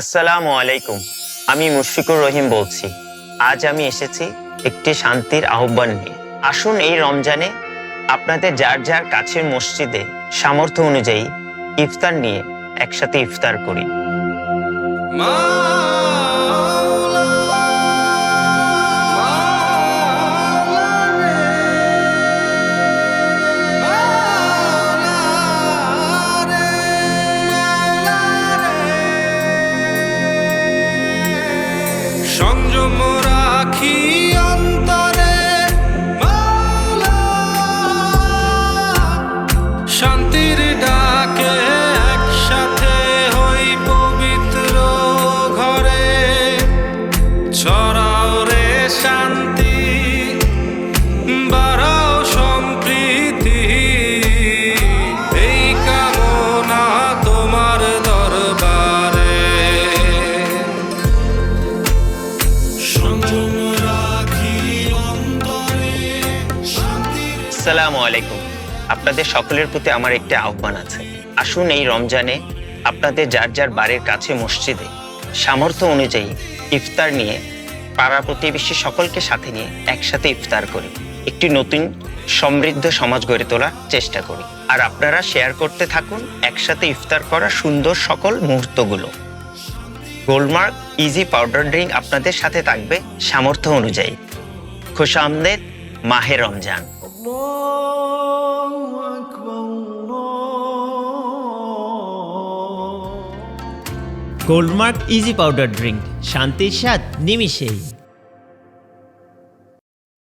আসসালামু আলাইকুম। আমি মুশফিকুর রহিম বলছি। আজ আমি এসেছি একটি শান্তির আহ্বান নিয়ে। আসুন এই রমজানে আপনাদের যার যার কাছের মসজিদে সামর্থ্য অনুযায়ী ইফতার নিয়ে একসাথে ইফতার করি। সংযম রাখি অন্তরে। শান্তির ডাকে একসাথে হই পবিত্র ঘরে ছড়াও রে শান্তি আসসালামু আলাইকুম। আপনাদের সকলের প্রতি আমার একটি আহ্বান আছে। আসুন এই রমজানে আপনাদের যার যার বাড়ির কাছে মসজিদে সামর্থ্য অনুযায়ী ইফতার নিয়ে, পাড়া প্রতিবেশী সকলকে সাথে নিয়ে একসাথে ইফতার করি, একটি নতুন সমৃদ্ধ সমাজ গড়ে তোলার চেষ্টা করি। আর আপনারা শেয়ার করতে থাকুন, একসাথে ইফতার করা সুন্দর সকল মুহূর্তগুলো। গোলমার্ক ইজি পাউডার ড্রিঙ্ক আপনাদের সাথে থাকবে সামর্থ্য অনুযায়ী। খুশ আমদের মাহে রমজান। গোল্ডমার্ক ইজি পাউডার ড্রিঙ্ক শান্তির স্বাদ নিমিষেই